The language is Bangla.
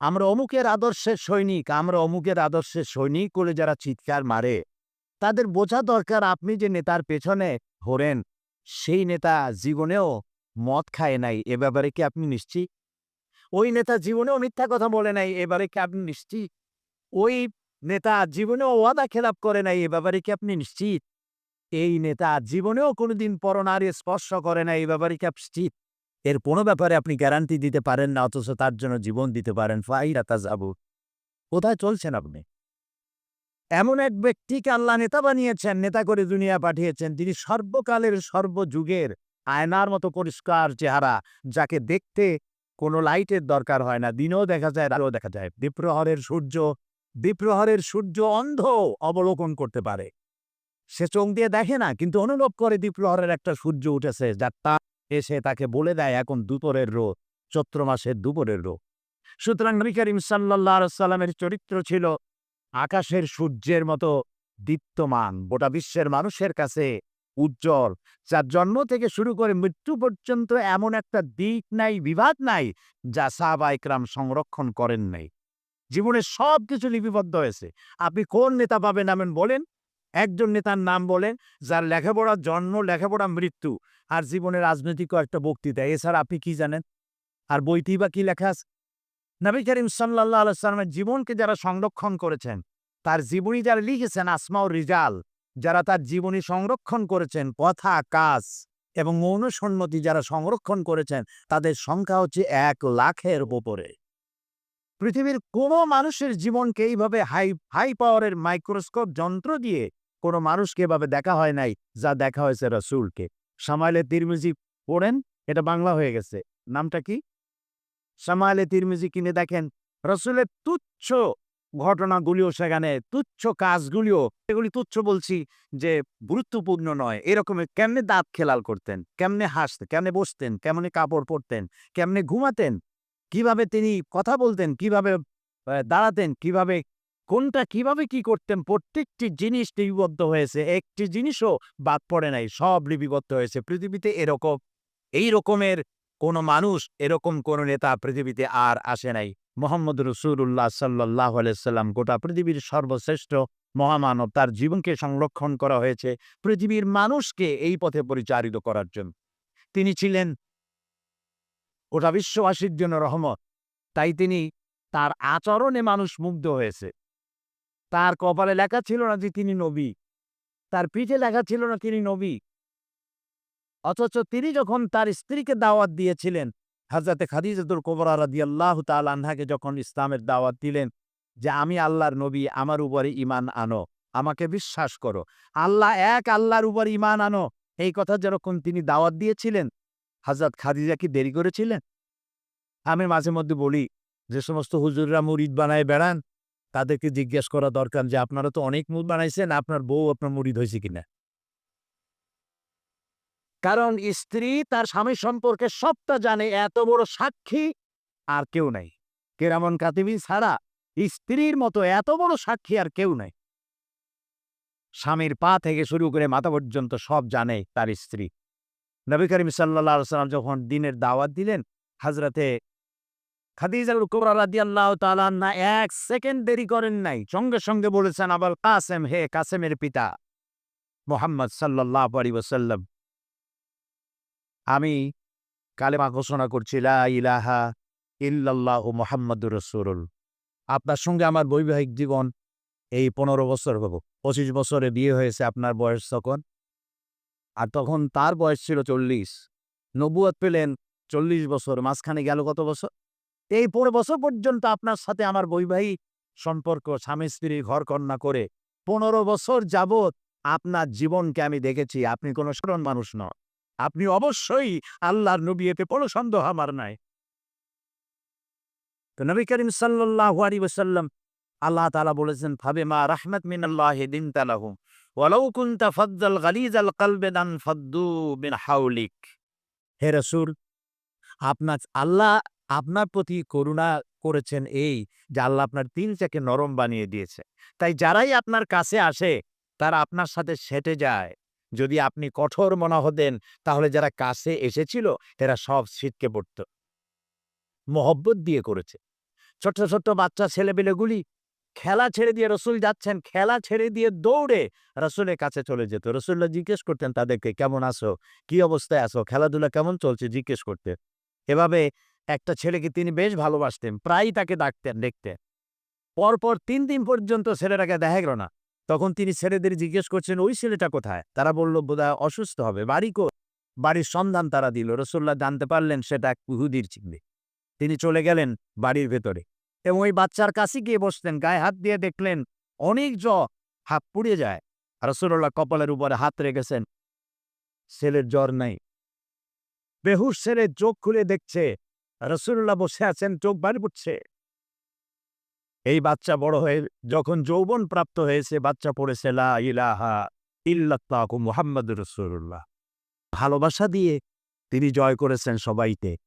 আমরা অমুকের আদর্শের সৈনিক, আমরা অমুকের আদর্শের সৈনিক করে যারা চিৎকার মারে। তাদের বোঝা দরকার আপনি যে নেতার পেছনে ঘোরেন, সেই নেতা জীবনেও মদ খায় নাই, এ ব্যাপারে কি আপনি নিশ্চিত? ওই নেতা জীবনেও মিথ্যা কথা বলে নাই এবারে কি আপনি নিশ্চিত? ওই নেতা জীবনেও ওয়াদা খেলাপ করে নাই, এ ব্যাপারে কি আপনি নিশ্চিত? এই নেতা জীবনেও কোনোদিন পরনারী স্পর্শ করে না এই ব্যাপারে কি আপনি নিশ্চিত? এর কোনো ব্যাপারে আপনি গ্যারান্টি দিতে পারেন না, অথচ তার জন্য জীবন দিতে পারেন। ফাইরা তাজাবু কোথায় চলছেন আপনি? এমন এক ব্যক্তিকে আল্লাহ নেতা বানিয়েছেন, নেতা করে দুনিয়া পাঠিয়েছেন তিনি সর্বকালের সর্বযুগের আয়নার মতো পরিষ্কার চেহারা, যাকে দেখতে কোনো লাইটের দরকার হয় না। দিনেও দেখা যায়, রাতেও দেখা যায়। বিপ্রহরের সূর্য বিপ্রহরের সূর্য অন্ধ অবলোকন করতে পারে। সে চোখ দিয়ে দেখে না, কিন্তু অনুভব করে দ্বীপ্রহরের একটা সূর্য উঠেছে, যার তা এসে তাকে বলে দেয়, এখন দুপুরের রোদ, চৈত্র মাসের দুপুরের রোদ। সুতরাং নবী করিম সাল্লাহ সাল্লামের চরিত্র ছিল আকাশের সূর্যের মতো দীপ্তমান, গোটা বিশ্বের মানুষের কাছে উজ্জ্বল, যার জন্ম থেকে শুরু করে মৃত্যু পর্যন্ত এমন একটা দিক নাই, বিভাগ নাই, যা সাহাবা ইকরাম সংরক্ষণ করেন নাই। জীবনে সব কিছু লিপিবদ্ধ হয়েছে। আপনি কোন নেতা পাবেন আমেন বলেন? একজন নেতার নাম বলেন, যার লেখাপড়া, জন্ম, লেখাপড়া, মৃত্যু আর জীবনের রাজনৈতিক একটা বক্তৃতা। এছাড়া আপনি কি জানেন? আর বইটি বা কি লেখা আছে? নবী করিম সাল্লাহ আলাইসালামের জীবনকে যারা সংরক্ষণ করেছেন, তার জীবনী যারা লিখেছেন আসমাও রিজাল, যারা তার জীবনী সংরক্ষণ করেছেন, কথা, কাজ এবং মৌনসম্মতি যারা সংরক্ষণ করেছেন, তাদের সংখ্যা হচ্ছে এক লাখের ওপরে পৃথিবীর কোনো মানুষের জীবনকে এইভাবে হাই হাই পাওয়ারের মাইক্রোস্কোপ যন্ত্র দিয়ে কোনো মানুষকে এভাবে দেখা হয় নাই, যা দেখা হয়েছে রসুলকে। সামাইলে তিরমিজি পড়েন, এটা বাংলা হয়ে গেছে। নামটা কি? সামাইলে তিরমিজি কিনে দেখেন, রসুলের তুচ্ছ ঘটনাগুলিও সেখানে, তুচ্ছ কাজগুলিও, এগুলি তুচ্ছ বলছি যে গুরুত্বপূর্ণ নয়। এরকম কেমনে দাঁত খেলাল করতেন, কেমনে হাসতেন, কেমনে বসতেন, কেমনে কাপড় পরতেন, কেমনে ঘুমাতেন কীভাবে তিনি কথা বলতেন, কীভাবে দাঁড়াতেন, কীভাবে, কোনটা কীভাবে কি করতেন, প্রত্যেকটি জিনিস লিপিবদ্ধ হয়েছে, একটি জিনিসও বাদ পড়ে নাই, সব লিপিবদ্ধ হয়েছে। পৃথিবীতে এরকম, এই রকমের কোনো মানুষ, এরকম কোনো নেতা পৃথিবীতে আর আসে নাই। মোহাম্মদ রসুল্লাহ সাল্লাহ সাল্লাম গোটা পৃথিবীর সর্বশ্রেষ্ঠ মহামানব, তার জীবনকে সংরক্ষণ করা হয়েছে পৃথিবীর মানুষকে এই পথে পরিচালিত করার জন্য। তিনি ছিলেন গোটা বিশ্ববাসীর জন্য রহমত। তাই তিনি তার আচরণে মানুষ মুগ্ধ হয়েছে। তার কপালে লেখা ছিল না যে তিনি নবী। তার পিঠে লেখা ছিল না তিনি নবী। অথচ তিনি যখন তার স্ত্রীকে দাওয়াত দিয়েছিলেন হাজরাতে খাদিজাতুল কোবরা রাদিয়াল্লাহ তাল আনহাকে যখন ইসলামের দাওয়াত দিলেন যে, আমি আল্লাহর নবী, আমার উপরে ইমান আনো, আমাকে বিশ্বাস করো। আল্লাহ এক আল্লাহর উপর ইমান আনো। এই কথা যেরকম তিনি দাওয়াত দিয়েছিলেন হাজরত খাদিজা কি দেরি করেছিলেন? আমি মাঝে মধ্যে বলি, যে সমস্ত হুজুররা মুরিদ বানায় বেড়ান, তাদেরকে জিজ্ঞেস করা দরকার যে আপনারা তো অনেক মুদ বানাইছেন, আপনার বউ আপনার মুরিদ হয়েছে কিনা? কারণ স্ত্রী তার স্বামী সম্পর্কে সবটা জানে, এত বড় সাক্ষী আর কেউ নাই। কেরামন কাতিবি ছাড়া স্ত্রীর মতো এত বড় সাক্ষী আর কেউ নাই। স্বামীর পা থেকে শুরু করে মাথা পর্যন্ত সব জানে তার স্ত্রী। নবী করিম সাল্লাহ সাল্লাম যখন দিনের দাওয়াত দিলেন, হাজরাতে খাদিজাল কুবরা রাদিয়াল্লাহু তাআলা না এক সেকেন্ড দেরি করেন নাই। সঙ্গে সঙ্গে বলেছেন, আবাল কাসেম, হে কাসেমের পিতা মোহাম্মদ সাল্লাল্লাহু আলাইহি ওয়াসাল্লাম, আমি কালেমা ঘোষণা করছি, লা ইলাহা ইল্লাল্লাহু মুহাম্মাদুর রাসূলুল আপনার সঙ্গে আমার বৈবাহিক জীবন এই পনেরো বছর হব পঁচিশ বছরে বিয়ে হয়েছে, আপনার বয়স তখন আর তখন তার বয়স ছিল চল্লিশ। নবুয়াত পেলেন চল্লিশ বছর, মাঝখানে গেল কত বছর? এই পনেরো বছর পর্যন্ত আপনার সাথে আমার বৈবাহিক সম্পর্ক, স্বামী, স্ত্রী ঘর কন্যা করে পনেরো বছর যাবৎ আপনার জীবনকে আমি দেখেছি। আপনি কোনো সাধারণ মানুষ নন। আপনি অবশ্যই আল্লাহর নবী, এতে কোনো সন্দেহ আমার নাই। তো নবী করিম সাল্লাল্লাহু আলাইহি ওয়াসাল্লাম আল্লাহ তালা বলেছেন ফাবে মা রাহমাত মিনাল্লাহি দিনতা লাহুম। ওয়ালাউ কুনতা ফাদ্দাল গালিজাল কলবি দান ফাদ্দু মিন হাওলিক। হে রাসূল, আপনার আল্লাহ আপনার প্রতি করুণা করেছেন এই যে আল্লাহ আপনার দিলটাকে নরম বানিয়ে দিয়েছে। তাই যারাই আপনার কাছে আসে, তারা আপনার সাথে সেটে যায়। যদি আপনি কঠোর মনা হতেন তাহলে যারা কাছে এসেছিল, এরা সব ছিটকে পড়ত। মহব্বত দিয়ে করেছে। ছোট্ট ছোট্ট বাচ্চা ছেলেপিলেগুলি খেলা ছেড়ে দিয়ে রসুল যাচ্ছেন, খেলা ছেড়ে দিয়ে দৌড়ে রসুলের কাছে চলে যেত। রসুল্লাহ জিজ্ঞেস করতেন, তাদেরকে কেমন আসো কি অবস্থায় আসো খেলাধুলা কেমন চলছে? জিজ্ঞেস করতে এভাবে একটা ছেলেকে তিনি বেশ ভালোবাসতেন, প্রায়ই তাকে ডাকতেন, দেখতেন। পরপর তিন দিন পর্যন্ত ছেলেটাকে দেখা গেল না। তখন তিনি ছেলেদের জিজ্ঞেস করছেন, ওই ছেলেটা কোথায়? তারা বলল, বোধহয় অসুস্থ হবে। বাড়ি কো বাড়ির সন্ধান তারা দিল। রসুল্লাহ জানতে পারলেন, সেটা এক ইহুদির চিহ্নে তিনি চলে গেলেন বাড়ির ভেতরে। এবং ওই বাচ্চার কাছে গিয়ে বসতেন গায়ে হাত দিয়ে দেখলেন অনেক জ হাত পুড়ে যায়। রসুল্লাহ কপালের উপরে হাত রেখেছেন। ছেলের জ্বর নাই। বেহুশ ছেলে চোখ খুলে দেখছে রসুল্লাহ বসে আছেন, চোখ বাড়ি পড়ছে এই বাচ্চা বড় হয়ে যখন যৌবন প্রাপ্ত হয়েছে, বাচ্চা পড়েছে, লা ইলাহা ইল্লাল্লাহু মুহাম্মাদুর রাসূলুল্লাহ। ভালোবাসা দিয়ে তিনি জয় করেছেন সবাইকে।